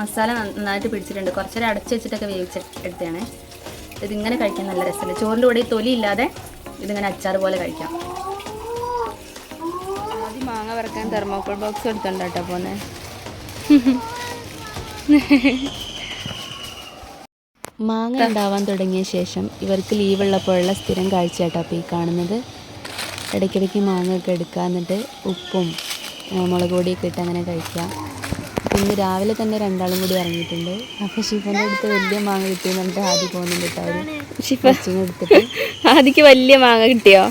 മസാല നന്നായിട്ട് പിടിച്ചിട്ടുണ്ട്. കുറച്ചേരം അടച്ചു വെച്ചിട്ടൊക്കെ വേവിച്ച് എടുത്തതാണ്. ഇതിങ്ങനെ കഴിക്കാൻ നല്ല രസമുണ്ട്. ചോറിന്റെ കൂടെ ഈ തൊലി ഇല്ലാതെ ഇതിങ്ങനെ അച്ചാർ പോലെ കഴിക്കാം. ആദ്യം മാങ്ങ വറക്കാൻ തെർമോക്കോൾ ബോക്സ് എടുത്തുണ്ട് കേട്ടോ പോന്നെ. മാങ്ങ ഉണ്ടാവാൻ തുടങ്ങിയ ശേഷം ഇവർക്ക് ലീവുള്ളപ്പോഴുള്ള സ്ഥിരം കാഴ്ചയാട്ടോ അപ്പോൾ ഈ കാണുന്നത്. ഇടയ്ക്കിടയ്ക്ക് മാങ്ങ ഒക്കെ എടുക്കുക എന്നിട്ട് ഉപ്പും മുളക് പൊടിയൊക്കെ ഇട്ട് അങ്ങനെ കഴിക്കാം. ഇന്ന് രാവിലെ തന്നെ രണ്ടാളും കൂടി ഇറങ്ങിയിട്ടുണ്ട്. അപ്പോൾ ഷിഫന്റെ അടുത്ത് വലിയ മാങ്ങ കിട്ടിയെന്ന് പറഞ്ഞിട്ട് ആദ്യ പോകുന്നുണ്ട് കേട്ടോ അവർ ഷിഫ എടുത്തിട്ട്. ആദ്യക്ക് വലിയ മാങ്ങ കിട്ടിയോ?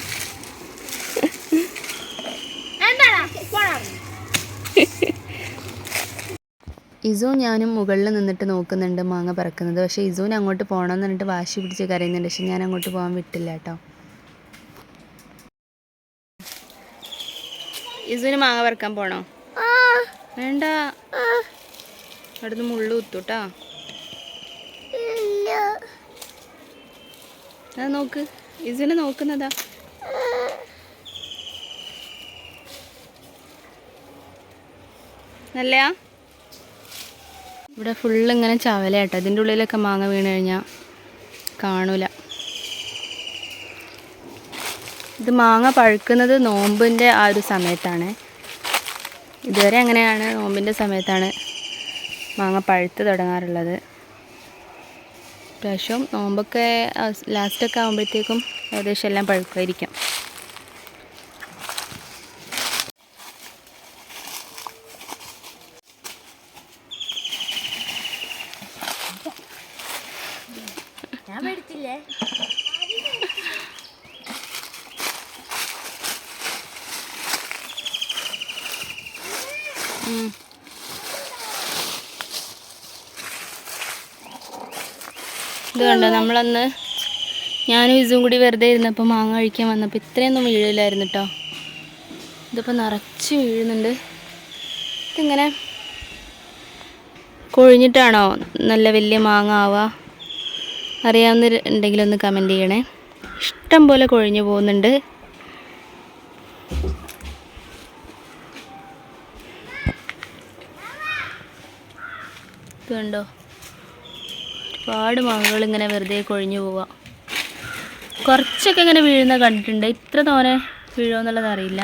ഇസോ ഞാനും മുകളിൽ നിന്നിട്ട് നോക്കുന്നുണ്ട് മാങ്ങ പറക്കുന്നത്. പക്ഷേ ഇസോന് അങ്ങോട്ട് പോകണം എന്ന് പറഞ്ഞിട്ട് വാശി പിടിച്ച് കരയുന്നുണ്ട്. പക്ഷെ ഞാൻ അങ്ങോട്ട് പോകാൻ വിട്ടില്ല കേട്ടോ. ഇസുവിന് മാങ്ങ പറക്കാൻ പോണോ? വേണ്ട. അവിടുന്ന് മുള്ളു കുത്തൂട്ടാ. നോക്ക്. ഇസിനെ നോക്കുന്നതാ. നല്ലയാ? ഇവിടെ ഫുള്ള് ഇങ്ങനെ ചവലയാട്ടോ. അതിന്റെ ഉള്ളിലൊക്കെ മാങ്ങ വീണ് കഴിഞ്ഞാൽ കാണൂല. ഇത് മാങ്ങ പഴുക്കുന്നത് നോമ്പിന്റെ ആ ഒരു സമയത്താണ്. ഇതുവരെ അങ്ങനെയാണ്. നോമ്പിന്റെ സമയത്താണ് മാങ്ങ പഴുത്ത് തുടങ്ങാറുള്ളത്. പ്രാവശ്യം നോമ്പൊക്കെ ലാസ്റ്റൊക്കെ ആകുമ്പോഴത്തേക്കും ഏകദേശം എല്ലാം പഴുക്കുമായിരിക്കും. ഉം. ഇത് കണ്ടോ നമ്മളന്ന് ഞാനും ഇതും കൂടി വെറുതെ ഇരുന്നപ്പോൾ മാങ്ങ കഴിക്കാൻ വന്നപ്പോൾ ഇത്രയൊന്നും വീഴില്ലായിരുന്നു കേട്ടോ ഇതിപ്പോൾ നിറച്ച് വീഴുന്നുണ്ട്. ഇതിങ്ങനെ കൊഴിഞ്ഞിട്ടാണോ നല്ല വലിയ മാങ്ങ ആവാ അറിയാവുന്ന ഉണ്ടെങ്കിലൊന്ന് കമന്റ് ചെയ്യണേ. ഇഷ്ടം പോലെ കൊഴിഞ്ഞു പോകുന്നുണ്ട്. കണ്ടോ ഒരുപാട് മാങ്ങകൾ ഇങ്ങനെ വെറുതെ കൊഴിഞ്ഞു പോവുക കുറച്ചൊക്കെ ഇങ്ങനെ വീഴുന്ന കണ്ടിട്ടുണ്ട്. ഇത്ര തോനെ വീഴുമെന്നുള്ളത് അറിയില്ല.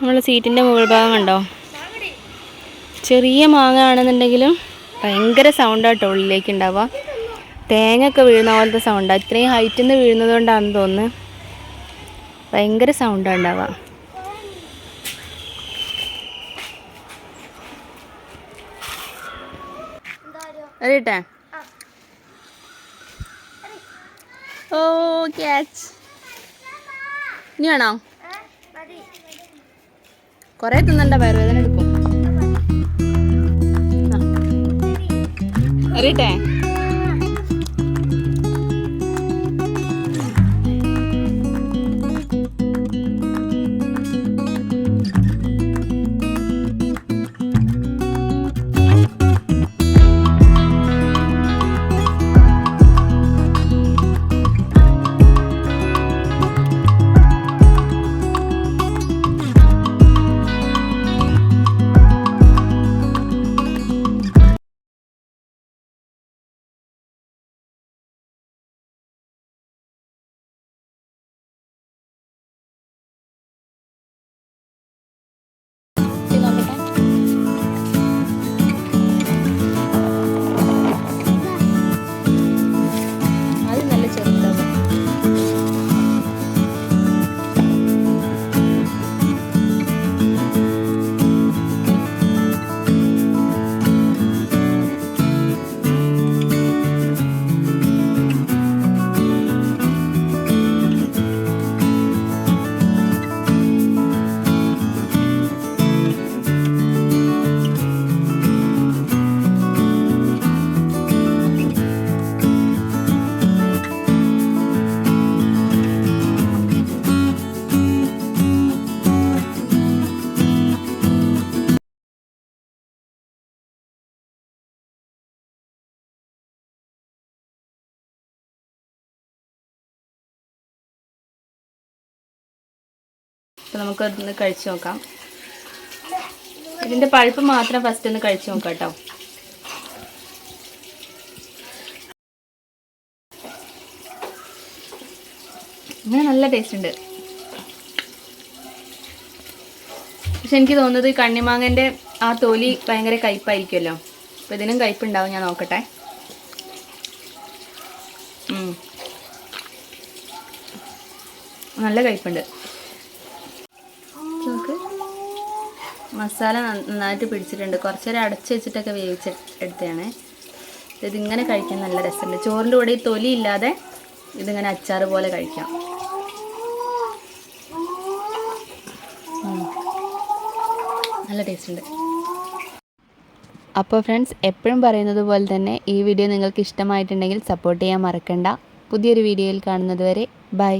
നമ്മളെ സീറ്റിന്റെ മുകൾ ഭാഗം കണ്ടോ? ചെറിയ മാങ്ങ ആണെന്നുണ്ടെങ്കിലും ഭയങ്കര സൗണ്ടാട്ടോ ഉള്ളിലേക്ക് ഉണ്ടാവുക. തേങ്ങ ഒക്കെ വീഴുന്ന പോലത്തെ സൗണ്ടാണ് ഇത്രയും ഹൈറ്റിൽ നിന്ന് വീഴുന്നത് കൊണ്ടാണെന്ന് തോന്നുന്നു. ഭയങ്കര സൗണ്ടാണ് ഉണ്ടാവുക. അറിയട്ടെ ഓ ക്യാച്ച് ഇനിയാണോ കുറെ തിന്നണ്ട വയറുവേദന എടുക്കും. അറിയട്ടെ അപ്പോൾ നമുക്ക് ഒന്ന് കഴിച്ചു നോക്കാം. ഇതിന്റെ പഴുപ്പ് മാത്രം ഫസ്റ്റ് ഒന്ന് കഴിച്ചു നോക്കാം കേട്ടോ ഇങ്ങനെ നല്ല ടേസ്റ്റ് ഉണ്ട്. പക്ഷെ എനിക്ക് തോന്നുന്നത് ഈ കണ്ണിമാങ്ങന്റെ ആ തൊലി ഭയങ്കര കയ്പായിരിക്കുമല്ലോ അപ്പം ഇതിനും കയ്പുണ്ടാവും ഞാൻ നോക്കട്ടെ. നല്ല കയ്പുണ്ട് നോക്ക് മസാല നന്നായിട്ട് പിടിച്ചിട്ടുണ്ട്. കുറച്ച് നേരം അടച്ച് വെച്ചിട്ടൊക്കെ വേവിച്ച് എടുത്തതാണ്. ഇതിങ്ങനെ കഴിക്കാൻ നല്ല രസമുണ്ട്. ചോറിന്റെ കൂടെ ഈ തൊലി ഇല്ലാതെ ഇതിങ്ങനെ അച്ചാർ പോലെ കഴിക്കാം. നല്ല ടേസ്റ്റ് ഉണ്ട് അപ്പോൾ ഫ്രണ്ട്സ് എപ്പോഴും പറയുന്നത് പോലെ തന്നെ ഈ വീഡിയോ നിങ്ങൾക്ക് ഇഷ്ടമായിട്ടുണ്ടെങ്കിൽ സപ്പോർട്ട് ചെയ്യാൻ മറക്കണ്ട. പുതിയൊരു വീഡിയോയിൽ കാണുന്നത് വരെ ബൈ.